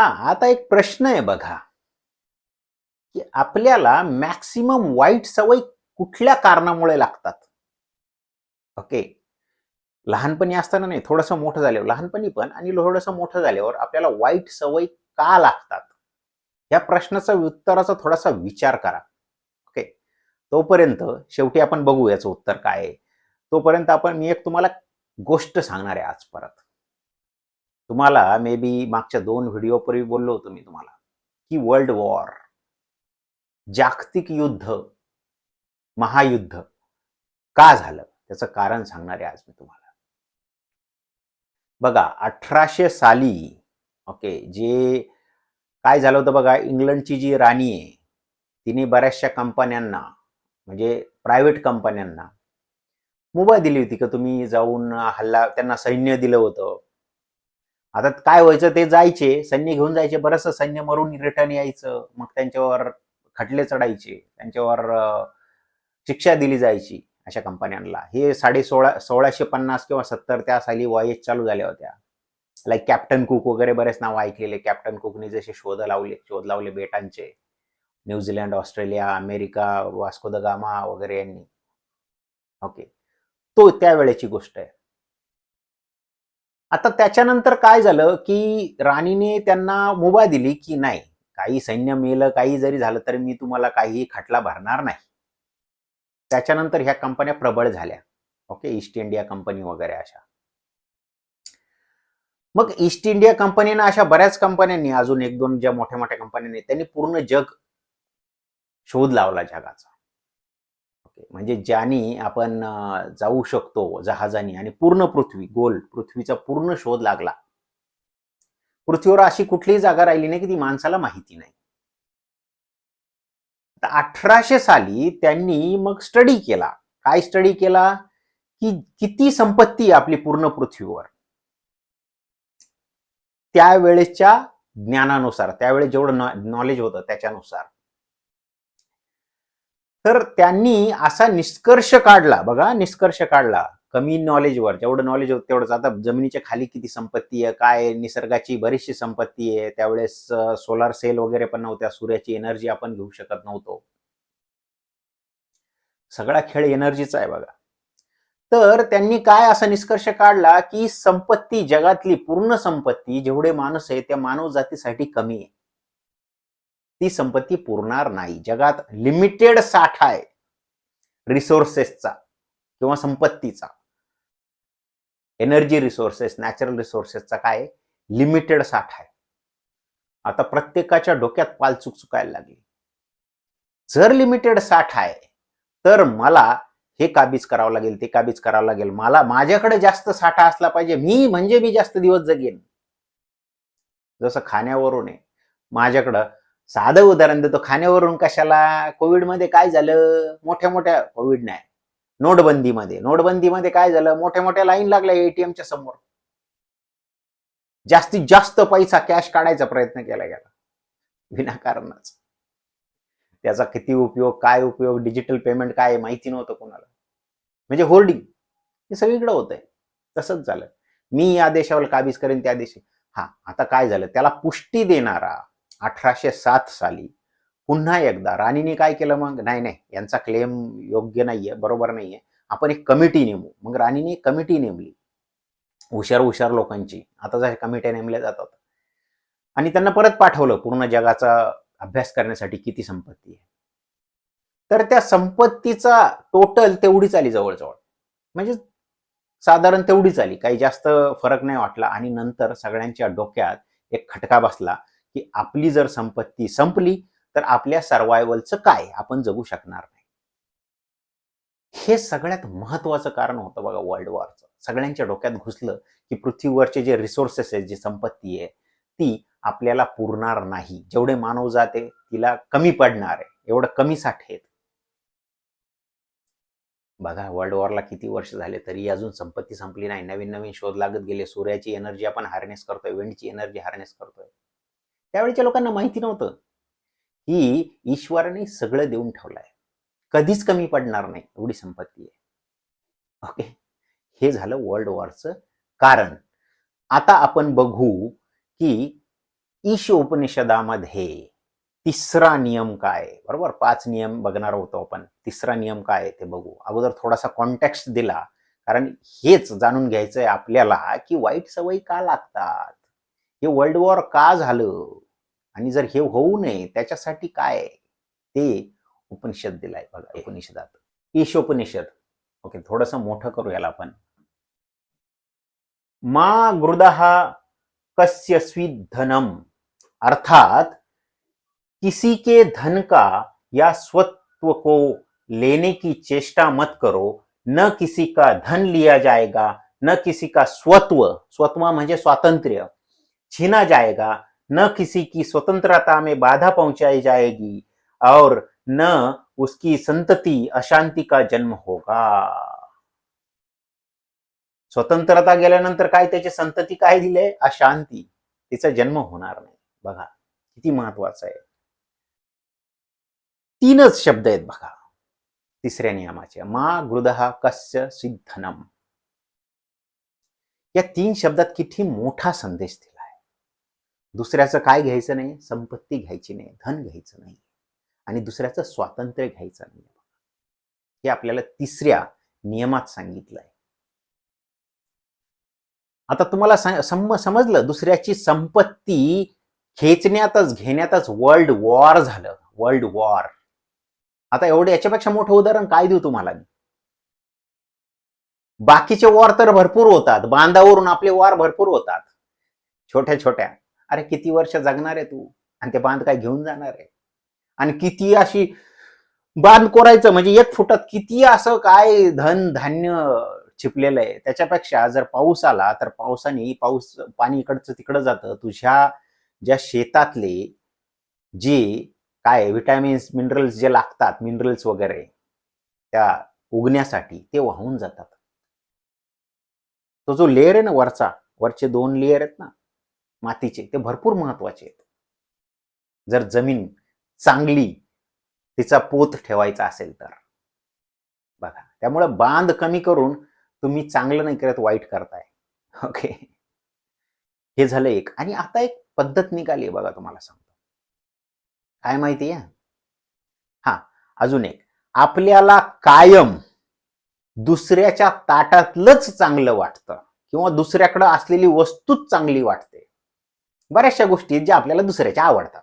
हा आता एक प्रश्न आहे बघा. की आपल्याला मॅक्सिमम वाईट सवय कुठल्या कारणामुळे लागतात? ओके लहानपणी असताना नाही थोडंसं मोठं झाल्यावर लहानपणी पण आणि थोडंसं मोठं झाल्यावर आपल्याला वाईट सवय का लागतात? या प्रश्नाचा उत्तराचा थोडासा विचार करा. ओके तोपर्यंत शेवटी आपण बघू याचं उत्तर काय आहे. तोपर्यंत आपण मी एक तुम्हाला गोष्ट सांगणार आहे आज परत. तुम्हाला मे बी मागच्या दोन व्हिडिओपूर्वी बोललो होतो मी तुम्हाला की वर्ल्ड वॉर जागतिक युद्ध महायुद्ध का झालं? त्याचं कारण सांगणार आहे आज मी तुम्हाला. बघा अठराशे साली ओके जे काय झालं होतं बघा इंग्लंडची जी राणी आहे तिने बऱ्याचशा कंपन्यांना म्हणजे प्रायव्हेट कंपन्यांना मुभा दिली होती का? तुम्ही जाऊन हल्ला त्यांना सैन्य दिलं होतं. आता काय व्हायचं ते जायचे सैन्य घेऊन जायचे बरंचसं सैन्य मरून रिटर्न यायचं मग त्यांच्यावर खटले चढायचे त्यांच्यावर शिक्षा दिली जायची अशा कंपन्यांना. हे साडे सोळा सोळाशे पन्नास किंवा सत्तर त्या साली वॉयेज चालू झाल्या होत्या. लाईक कॅप्टन कुक वगैरे बरेच नाव ऐकलेले. कॅप्टन कुकने जसे शोध लावले शोध लावले बेटांचे. New Zealand Australia America Vasco da Gama वगैरे यांनी. ओके तो त्यावेळेची गोष्ट आहे. आता त्याच्यानंतर काय झालं की राणीने त्यांना मुभा दिली की नाही? काही सैन्य मेलं काही जरी झालं तरी मी तुम्हाला काही खटला भरणार नाही. त्याच्यानंतर ह्या कंपन्या प्रबळ झाल्या. ओके ईस्ट इंडिया कंपनी वगैरे अशा. मग ईस्ट इंडिया कंपनीनं अशा बऱ्याच कंपन्यांनी अजून एक दोन ज्या मोठ्या मोठ्या कंपन्यांनी त्यांनी पूर्ण जग शोध लावला जगाचा. म्हणजे ज्यानी आपण जाऊ शकतो जहाजानी आणि पूर्ण पृथ्वी गोल पृथ्वीचा पूर्ण शोध लागला. पृथ्वीवर अशी कुठलीही जागा राहिली नाही की ती माणसाला माहिती नाही. अठराशे साली त्यांनी मग स्टडी केला. काय स्टडी केला? की किती संपत्ती आपली पूर्ण पृथ्वीवर? त्यावेळेच्या ज्ञानानुसार त्यावेळेस जेवढं नॉलेज होतं त्याच्यानुसार. तर त्यांनी असा निष्कर्ष काढला. बघा निष्कर्ष काढला. कमी नॉलेजवर जेवढं नॉलेज होतं तेवढंच. आता जमिनीच्या खाली किती संपत्ती आहे काय निसर्गाची बरीचशी संपत्ती आहे. त्यावेळेस सोलार सेल वगैरे पण नव्हत्या. सूर्याची एनर्जी आपण घेऊ शकत नव्हतो. सगळा खेळ एनर्जीचा आहे बघा. तर त्यांनी काय असा निष्कर्ष काढला की संपत्ती जगातली पूर्ण संपत्ती जेवढे माणूस आहे त्या मानव जातीसाठी कमी आहे. ती संपत्ती पुरणार नाही. जगात लिमिटेड साठा आहे. रिसोर्सेसचा किंवा संपत्तीचा. एनर्जी रिसोर्सेस नॅचरल रिसोर्सेसचा काय लिमिटेड साठा आहे. आता प्रत्येकाच्या डोक्यात पालचूक चुकायला लागली. जर लिमिटेड साठा आहे तर मला हे काबीज करावं लागेल ते काबीज करावं लागेल. मला माझ्याकडे जास्त साठा असला पाहिजे. मी म्हणजे मी जास्त दिवस जगेन. जसं खाण्यावरून आहे. माझ्याकडं साधं उदाहरण देतो. खाण्यावरून कशाला? कोविडमध्ये काय झालं? मोठ्या मोठ्या कोविड नाही नोटबंदीमध्ये. नोटबंदीमध्ये काय झालं? मोठ्या मोठ्या लाईन लागल्या एटीएमच्या समोर. जास्तीत जास्त पैसा कॅश काढायचा प्रयत्न केला गेला. विनाकारणच. त्याचा किती उपयोग काय उपयोग डिजिटल पेमेंट काय माहिती नव्हतं कोणाला. म्हणजे होर्डिंग हे सगळीकडे होत आहे तसंच झालं. मी या देशावर काबीज करेन त्या देशी हा आता काय झालं? त्याला पुष्टी देणारा अठराशे सात साली पुन्हा एकदा राणीने काय केलं मग? नाही नाही. यांचा क्लेम योग्य नाहीये बरोबर नाहीये. आपण एक कमिटी नेमू. मग राणीने कमिटी नेमली. हुशार हुशार लोकांची. आता जशा कमिट्या नेमल्या जातात. आणि त्यांना परत पाठवलं पूर्ण जगाचा अभ्यास करण्यासाठी किती संपत्ती आहे. तर त्या संपत्तीचा टोटल तेवढीच आली जवळजवळ. म्हणजे साधारण तेवढीच आली. काही जास्त फरक नाही वाटला. आणि नंतर सगळ्यांच्या डोक्यात एक खटका बसला. की आपली जर संपत्ती संपली तर आपल्या सर्वायवलचं काय? आपण जगू शकणार नाही. हे सगळ्यात महत्वाचं कारण होतं बघा वर्ल्ड वॉरचं सगळ्यांच्या डोक्यात घुसलं की पृथ्वीवरचे जे रिसोर्सेस आहेत जी संपत्ती आहे ती आपल्याला पुरणार नाही. जेवढे मानव जाते तिला कमी पडणार आहे. एवढं कमी साठे आहेत. बघा वर्ल्ड वॉरला किती वर्ष झाले तरी अजून संपत्ती संपली नाही. नवीन नवीन शोध लागत गेले. सूर्याची एनर्जी आपण हार्नेस करतोय विंडची एनर्जी हार्नेस करतोय. त्यावेळेच्या लोकांना माहिती नव्हतं की ईश्वराने सगळं देऊन ठेवलंय. कधीच कमी पडणार नाही एवढी संपत्ती आहे. ओके हे झालं वर्ल्ड वॉरचं कारण. आता आपण बघू की ईश उपनिषदामध्ये तिसरा नियम काय बरोबर? पाच नियम बघणार होतो आपण. तिसरा नियम काय ते बघू. अगोदर थोडासा कॉन्टॅक्ट दिला. कारण हेच जाणून घ्यायचंय आपल्याला की वाईट सवयी का लागतात? हे वर्ल्ड वॉर का झालं? आणि जर हे होऊ नये त्याच्यासाठी काय? ते उपनिषद दिलाय बघा उपनिषदात. ईशोपनिषद. ओके थोडस मोठं करू याला आपण. मा गृदहा कस्य धनम अर्थात किसी के धन का या स्वत्व को लेने की चेष्टा मत करो न किसी का धन लिया जाएगा न किसी का स्वत्व. स्वत्व म्हणजे स्वातंत्र्य. छीना जाएगा न किसी की स्वतंत्रता में बाधा पहुंचाई जाएगी और न उसकी संतति अशांति का जन्म होगा। स्वतंत्रता गेल्यानंतर काय त्याची संतती काय दिले? अशांती. तिचा जन्म होणार नाही. बघा किती महत्वाचं आहे. तीनच शब्द आहेत बघा. तिसऱ्या नियमाचे. मा गृदहा कस्य सिद्धनम. या तीन शब्दात किती मोठा संदेश दिला. दुसऱ्याचं काय घ्यायचं नाही संपत्ती घ्यायची नाही धन घ्यायचं नाही. आणि दुसऱ्याचं स्वातंत्र्य घ्यायचं नाही. हे आपल्याला तिसऱ्या नियमात सांगितलंय. आता तुम्हाला सम समजलं दुसऱ्याची संपत्ती खेचण्यातच घेण्यातच वर्ल्ड वॉर झालं. वर्ल्ड वॉर आता एवढं याच्यापेक्षा मोठं उदाहरण काय देऊ तुम्हाला मी? बाकीचे वॉर तर भरपूर होतात. बांधावरून आपले वॉर भरपूर होतात. छोट्या छोट्या अरे किती वर्ष जगणार आहे तू? आणि ते बांध काय घेऊन जाणार आहे. आणि किती अशी बांध कोरायचं म्हणजे एक फुटात किती असं काय धन धान्य छिपलेलं आहे. त्याच्यापेक्षा जर पाऊस आला तर पावसाने पाऊस पाणी इकडचं तिकडं जातं. तुझ्या ज्या शेतातले जे काय व्हिटॅमिन्स मिनरल्स जे लागतात मिनरल्स वगैरे त्या उगण्यासाठी ते वाहून जातात. तो जो लेअर आहे ना वरचा वरचे दोन लेअर आहेत ना मातीचे ते भरपूर महत्त्वाचे आहेत. जर जमीन चांगली तिचा पोत ठेवायचा असेल तर. बघा त्यामुळे बांध कमी करून तुम्ही चांगलं नाही करत वाईट करताय. ओके? हे झालं एक. आणि आता एक पद्धत निघाली आहे बघा तुम्हाला सांगतो. काय माहिती आहे? हा अजून एक. आपल्याला कायम दुसऱ्याच्या ताटातलंच चांगलं वाटतं. किंवा दुसऱ्याकडं असलेली वस्तूच चांगली वाटते. बऱ्याचशा गोष्टी आहेत ज्या आपल्याला दुसऱ्याच्या आवडतात.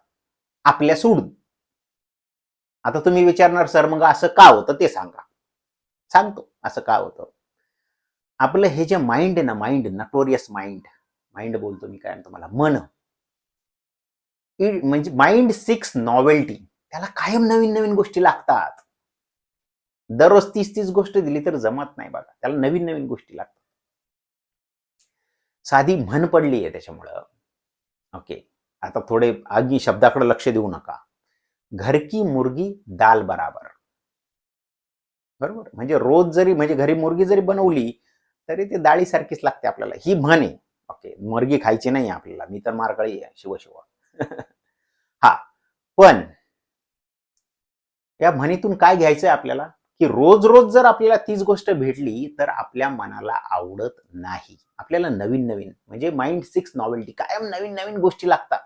आपल्या सोडून. आता तुम्ही विचारणार सर मग असं का होतं? ते सांगा. सांगतो असं का होतं? आपलं हे जे माइंड आहे ना माइंड नटोरियस माइंड माइंड बोलतो मी काय म्हणतो मन. म्हणजे माइंड सिक्स नॉवेल्टी त्याला कायम नवीन नवीन गोष्टी लागतात. दररोज तीस तीस गोष्ट दिली तर जमत नाही बघा. त्याला नवीन नवीन गोष्टी लागतात. साधी म्हण पडली आहे त्याच्यामुळं. ओके. आता थोडे आगी शब्दाकडे लक्ष देऊ नका. घर की मुर्गी दाल बराबर. बरोबर? म्हणजे रोज जरी म्हणजे घरी मुर्गी जरी बनवली तरी ते डाळीसारखीच लागते आपल्याला. ही म्हण आहे. ओके. मुर्गी खायची नाही आपल्याला. मी तर मारकळी आहे. शिव शिव हा. पण या म्हणीतून काय घ्यायचंय आपल्याला? की रोज रोज जर आपल्याला तीच गोष्ट भेटली तर आपल्या मनाला आवडत नाही. आपल्याला नवीन नवीन म्हणजे माइंड सिक्स नॉवेल्टी कायम नवीन नवीन गोष्टी लागतात.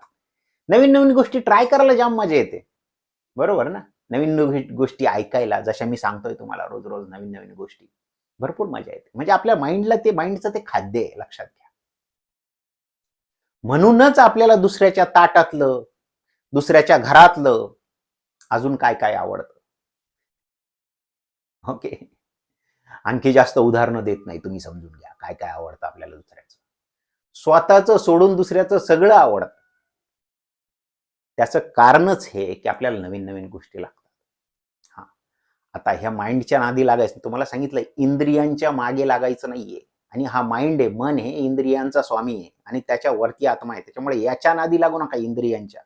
नवीन नवीन गोष्टी ट्राय करायला जाम मजा येते. बरोबर ना? नवीन नवीन गोष्टी ऐकायला जशा मी सांगतोय तुम्हाला रोज रोज नवीन नवीन गोष्टी भरपूर मजा येते. म्हणजे आपल्या माइंडला ते माइंडचं ते खाद्य आहे लक्षात घ्या. म्हणूनच आपल्याला दुसऱ्याच्या ताटातलं दुसऱ्याच्या घरातलं अजून काय काय आवडतं? ओके. आणखी जास्त उदाहरणं देत नाही तुम्ही समजून घ्या. काय काय आवडतं आपल्याला दुसऱ्याचं? स्वतःचं सोडून दुसऱ्याचं सगळं आवडतं. त्याचं कारणच हे की आपल्याला नवीन नवीन गोष्टी लागतात. हा. आता ह्या माइंडच्या नादी लागायचं. तुम्हाला सांगितलं इंद्रियांच्या मागे लागायचं नाहीये. आणि हा माइंड आहे मन हे इंद्रियांचा स्वामी आहे. आणि त्याच्या वरती आत्मा आहे. त्याच्यामुळे याच्या नादी लागू नका इंद्रियांच्या.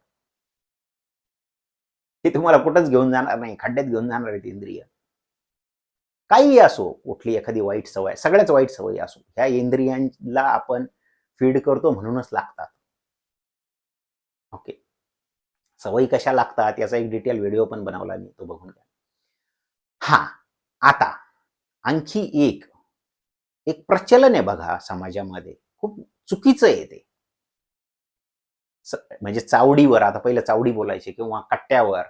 ते तुम्हाला कुठंच घेऊन जाणार नाही. खड्ड्यात घेऊन जाणार आहेत इंद्रिय. काहीही असो कुठली एखादी वाईट सवय सगळ्याच वाईट सवयी असो ह्या इंद्रियांना आपण फीड करतो म्हणूनच लागतात. ओके सवयी कशा लागतात याचा एक डिटेल व्हिडिओ पण बनवला मी तो बघून घ्या. हा आता आणखी एक एक प्रचलन आहे बघा समाजामध्ये खूप चुकीचं आहे ते. म्हणजे चावडीवर आता पहिलं चावडी बोलायचे किंवा कट्ट्यावर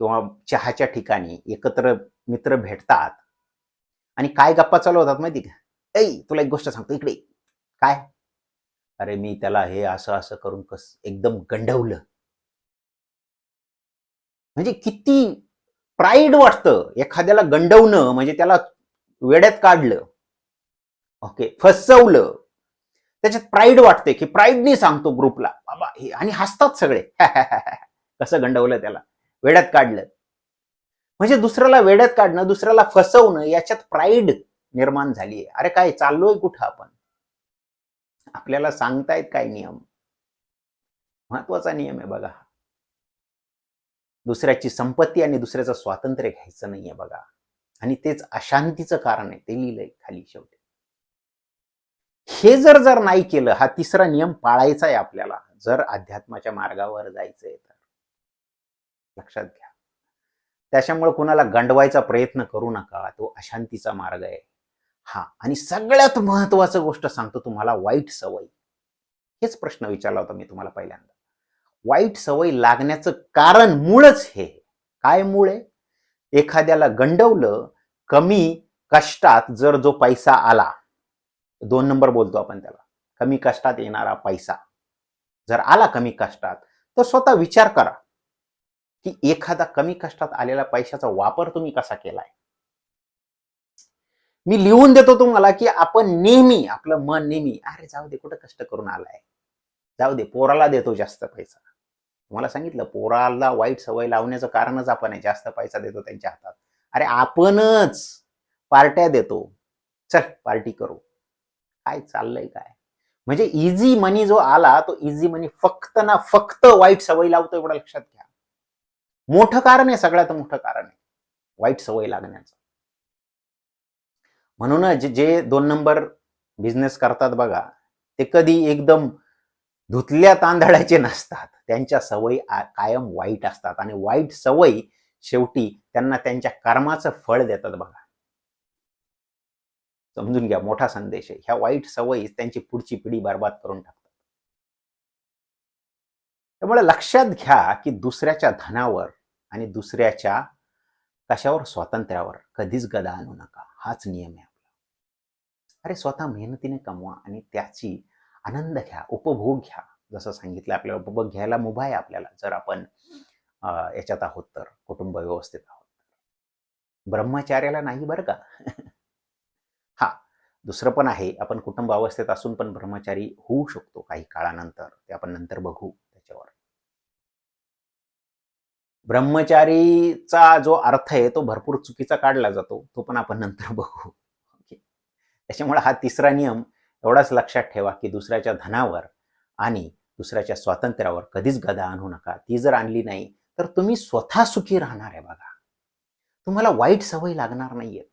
किंवा चहाच्या ठिकाणी एकत्र मित्र भेटतात. आणि काय गप्पा चालू होतात माहिती का? ऐ तुला एक गोष्ट सांगतो इकडे. काय? अरे मी त्याला हे असं असं करून कस एकदम गंडवलं. म्हणजे किती प्राईड वाटतं एखाद्याला गंडवणं म्हणजे त्याला वेड्यात काढलं. ओके फसवलं. त्याच्यात प्राईड वाटते की प्राईडनी सांगतो ग्रुपला बाबा हे आणि हसतात सगळे. कसं गंडवलं त्याला. वेड्यात काढलं. म्हणजे दुसऱ्याला वेड्यात काढणं दुसऱ्याला फसवणं याच्यात प्राईड निर्माण झाली आहे. अरे काय चाललोय कुठं आपण? आपल्याला सांगतायत काय नियम? महत्त्वाचा नियम आहे बघा. दुसऱ्याची संपत्ती आणि दुसऱ्याचं स्वातंत्र्य घ्यायचं नाहीये बघा. आणि तेच अशांतीचं कारण आहे ते लिहिलंय खाली शेवटी. हे जर जर नाही केलं हा तिसरा नियम पाळायचा आहे आपल्याला जर अध्यात्माच्या मार्गावर जायचंय तर. लक्षात घ्या. त्याच्यामुळे कुणाला गंडवायचा प्रयत्न करू नका. तो अशांतीचा मार्ग आहे. हा आणि सगळ्यात महत्वाचं गोष्ट सांगतो तुम्हाला वाईट सवय. हेच प्रश्न विचारला होता मी तुम्हाला पहिल्यांदा. वाईट सवय लागण्याचं कारण मूळच हे. काय मूळ आहे? एखाद्याला गंडवलं कमी कष्टात जर जो पैसा आला दोन नंबर बोलतो आपण त्याला कमी कष्टात येणारा पैसा. जर आला कमी कष्टात तर स्वतः विचार करा. की एखादा कमी कष्टात आलेल्या पैशाचा वापर तुम्ही कसा केलाय? मी लिहून देतो तुम्हाला की आपण नेहमी आपलं मन नेहमी अरे जाऊ दे कुठं कष्ट करून आलाय? जाऊ दे पोराला देतो जास्त पैसा. तुम्हाला सांगितलं पोराला वाईट सवय लावण्याचं कारणच आपण आहे जास्त पैसा देतो त्यांच्या हातात. अरे आपणच पार्ट्या देतो. चल पार्टी करू. काय चाललंय काय? म्हणजे इझी मनी जो आला तो इझी मनी फक्त ना फक्त वाईट सवय लावतो एवढा लक्षात घ्या. मोठं कारण आहे सगळ्यात मोठं कारण आहे. वाईट सवय लागण्याचं. म्हणूनच जे दोन नंबर बिझनेस करतात बघा ते कधी एकदम धुतल्या तांदळाचे नसतात. त्यांच्या सवयी कायम वाईट असतात आणि वाईट सवयी शेवटी त्यांना त्यांच्या कर्माचं फळ देतात बघा. समजून घ्या मोठा संदेश आहे. ह्या वाईट सवयी त्यांची पुढची पिढी बर्बाद करून टाकतात. त्यामुळे लक्षात घ्या की दुसऱ्याच्या धनावर आणि दुसऱ्याच्या कशावर? स्वातंत्र्यावर. कधीच गदा आणू नका. हाच नियम आहे आपला. अरे स्वतः मेहनतीने कमवा आणि त्याची आनंद घ्या उपभोग घ्या. जसं सांगितलं आपल्याला उपभोग घ्यायला मुभा आहे आपल्याला. जर आपण याच्यात आहोत तर कुटुंब व्यवस्थेत आहोत ब्रह्मचार्याला नाही बरं का? हा दुसरं पण आहे. आपण कुटुंब अवस्थेत असून पण ब्रह्मचारी होऊ शकतो काही काळानंतर. ते आपण नंतर बघू. त्याच्यावर. ब्रह्मचारीचा जो अर्थ आहे तो भरपूर चुकीचा काढला जातो तो पण आपण नंतर बघू. त्याच्यामुळे हा तिसरा नियम एवढाच लक्षात ठेवा की दुसऱ्याच्या धनावर आणि दुसऱ्याच्या स्वातंत्र्यावर कधीच गदा आणू नका. ती जर आणली नाही तर तुम्ही स्वतः सुखी राहणार आहे बघा. तुम्हाला वाईट सवय लागणार नाहीये.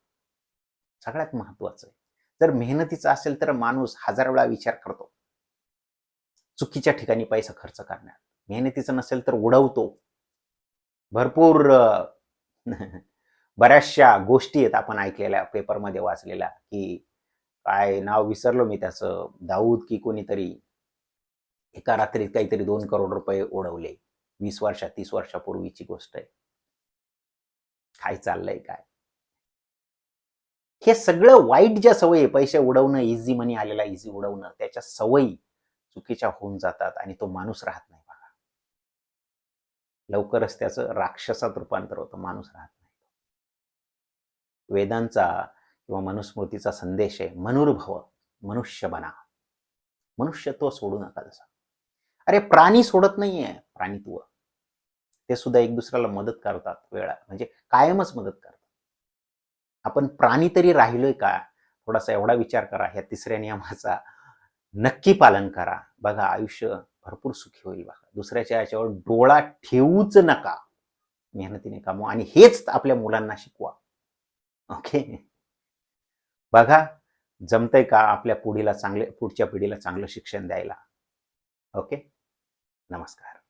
सगळ्यात महत्वाचं आहे. जर मेहनतीचं असेल तर माणूस हजार वेळा विचार करतो. चुकीच्या ठिकाणी पैसा खर्च करण्यात. मेहनतीचं नसेल तर उडवतो. भरपूर बऱ्याचशा गोष्टी आहेत आपण ऐकलेल्या पेपरमध्ये वाचलेल्या की काय नाव विसरलो मी त्याचं. दाऊद की कोणीतरी एका रात्रीत काहीतरी दोन करोड रुपये उडवले. वीस वर्षा तीस वर्षापूर्वीची गोष्ट आहे. काय चाललंय काय? हे सगळं वाईट ज्या सवयी आहे, पैसे उडवणं इझी मनी आलेला इझी उडवणं त्याच्या सवयी चुकीच्या होऊन जातात आणि तो माणूस राहत नाही बघा. लवकरच त्याचं राक्षसात रूपांतर होतं माणूस राहत नाही. वेदांचा किंवा मनुस्मृतीचा संदेश आहे मनुर्भव मनुष्य बना. मनुष्यत्व सोडू नका जसा अरे प्राणी सोडत नाहीये प्राणीत्व ते सुद्धा एक दुसऱ्याला मदत करतात वेळा म्हणजे कायमच मदत करतात. आपण प्राणी तरी राहिलोय का? थोडासा एवढा विचार करा ह्या तिसऱ्या नियमाचा नक्की पालन करा. बघा आयुष्य भरपूर सुखी होईल बघा. दुसऱ्याच्या याच्यावर डोळा ठेवूच नका. मेहनतीने कामो आणि हेच आपल्या मुलांना शिकवा. ओके? बघा जमतंय का आपल्या पुढीला चांगले पुढच्या पिढीला चांगलं शिक्षण द्यायला? ओके? नमस्कार.